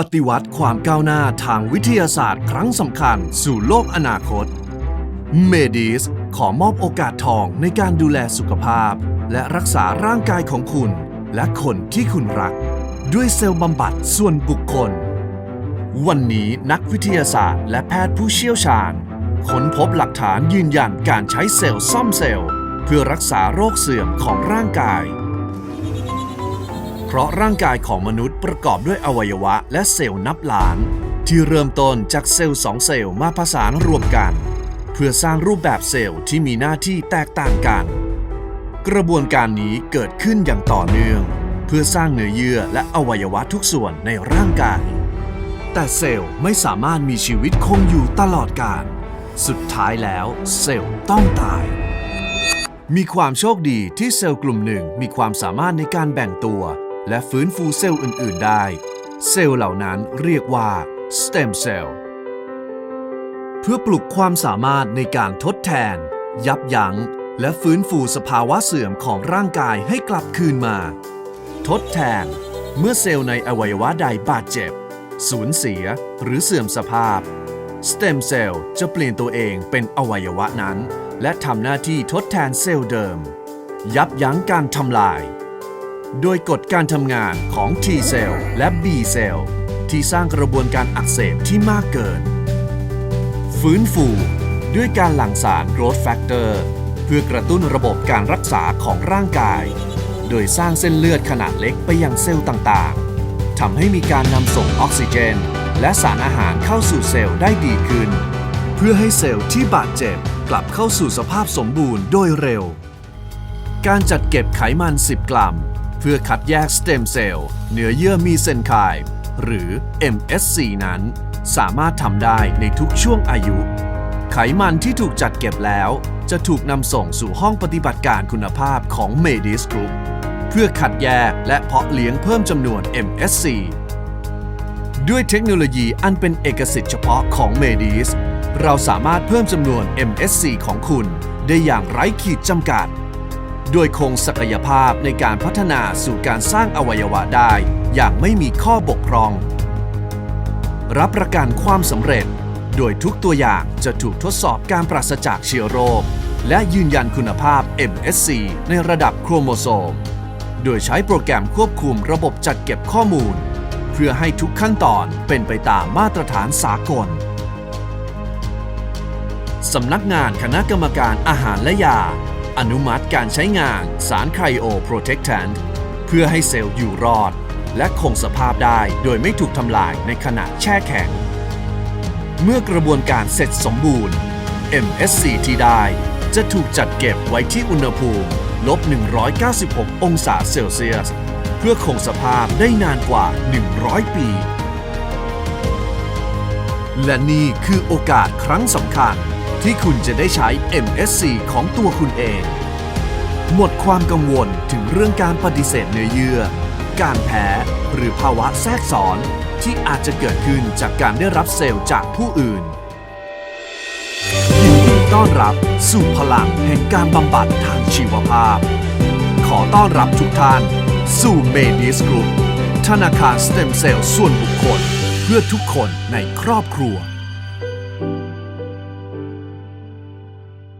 ปฏิวัติความก้าวหน้าทางวิทยาศาสตร์ครั้งสำคัญสู่โลกอนาคต เมดิสขอมอบโอกาสทองในการดูแลสุขภาพ และรักษาร่างกายของคุณ และคนที่คุณรัก ด้วยเซลล์บำบัดส่วนบุคคล วันนี้นักวิทยาศาสตร์และแพทย์ผู้เชี่ยวชาญ ค้นพบหลักฐานยืนยันการใช้เซลล์ซ่อมเซลล์ เพื่อรักษาโรคเสื่อมของร่างกาย เพราะร่างกายของมนุษย์ประกอบด้วยอวัยวะและเซลล์นับล้าน ที่เริ่มต้นจากเซลล์สองเซลล์มาผสานรวมกัน เพื่อสร้างรูปแบบเซลล์ที่มีหน้าที่แตกต่างกัน กระบวนการนี้เกิดขึ้นอย่างต่อเนื่อง เพื่อสร้างเนื้อเยื่อและอวัยวะทุกส่วนในร่างกาย แต่เซลล์ไม่สามารถมีชีวิตคงอยู่ตลอดกาลสุดท้ายแล้วเซลล์ต้องตายมีความโชคดีที่เซลล์กลุ่มหนึ่งมีความสามารถในการแบ่งตัว และฟื้นฟูเซลล์อื่น ๆ ได้ เซลล์เหล่านั้นเรียกว่า stem cell เพื่อปลุกความสามารถในการทดแทน ยับยั้ง และฟื้นฟูสภาวะเสื่อมของร่างกายให้กลับคืนมา ทดแทน เมื่อเซลล์ในอวัยวะใดบาดเจ็บ สูญเสียหรือเสื่อมสภาพสเต็มเซลล์จะเปลี่ยนตัวเองเป็นอวัยวะนั้น และทำหน้าที่ทดแทนเซลล์เดิม ยับยั้งการทำลาย โดยกฎการทำงานของ T เซลล์และ B เซลล์ที่สร้างกระบวนการอักเสบที่มากเกิน ฟื้นฟูด้วยการหลั่งสาร growth factor เพื่อกระตุ้นระบบการรักษาของร่างกาย โดยสร้างเส้นเลือดขนาดเล็กไปยังเซลล์ต่างๆ ทำให้มีการนำส่งออกซิเจน และสารอาหารเข้าสู่เซลล์ได้ดีขึ้น เพื่อให้เซลล์ที่บาดเจ็บกลับเข้าสู่สภาพสมบูรณ์โดยเร็ว การจัดเก็บไขมัน 10 กรัม เพื่อคัดแยกสเต็มเซลล์เนื้อเยื่อมีเซนไคม์หรือ MSC นั้น สามารถทำได้ในทุกช่วงอายุ ไขมันที่ถูกจัดเก็บแล้ว จะถูกนำส่งสู่ห้องปฏิบัติการคุณภาพของ Medis Group เพื่อคัดแยกและเพาะเลี้ยงเพิ่มจำนวน MSC ด้วยเทคโนโลยีอันเป็นเอกสิทธิ์เฉพาะของ Medis เราสามารถเพิ่มจำนวน MSC ของคุณ ได้อย่างไร้ขีดจำกัด โดยคงศักยภาพในการพัฒนาสู่การสร้างอวัยวะได้ อย่างไม่มีข้อบกพร่อง รับประกันความสำเร็จ โดยทุกตัวอย่างจะถูกทดสอบการปราศจากเชื้อโรค และยืนยันคุณภาพ MSC ในระดับโครโมโซม โดยใช้โปรแกรมควบคุมระบบจัดเก็บข้อมูล เพื่อให้ทุกขั้นตอนเป็นไปตามมาตรฐานสากลสำนักงานคณะกรรมการอาหารและยา อนุมัติการใช้งานสารไคโอโปรเทคแทนเพื่อให้เซลล์อยู่รอด และคงสภาพได้โดยไม่ถูกทำลายในขณะแช่แข็ง เมื่อกระบวนการเสร็จสมบูรณ์ MSC ที่ได้จะถูกจัดเก็บไว้ที่อุณหภูมิลบ 196 องศาเซลเซียส เพื่อคงสภาพได้นานกว่า 100 ปี และนี่คือโอกาสครั้งสำคัญ ที่คุณจะได้ใช้ MSC ของตัวคุณเอง หมดความกังวลถึงเรื่องการปฏิเสธเนื้อเยื่อ การแพ้หรือภาวะแทรกซ้อนที่อาจจะเกิดขึ้นจากการได้รับเซลล์จากผู้อื่น ยินดีต้อนรับสู่พลังแห่งการบำบัดทางชีวภาพ ขอต้อนรับทุกท่าน สู่เมดิสกรุ๊ปธนาคารสเต็มเซลล์ส่วนบุคคล เพื่อทุกคนในครอบครัว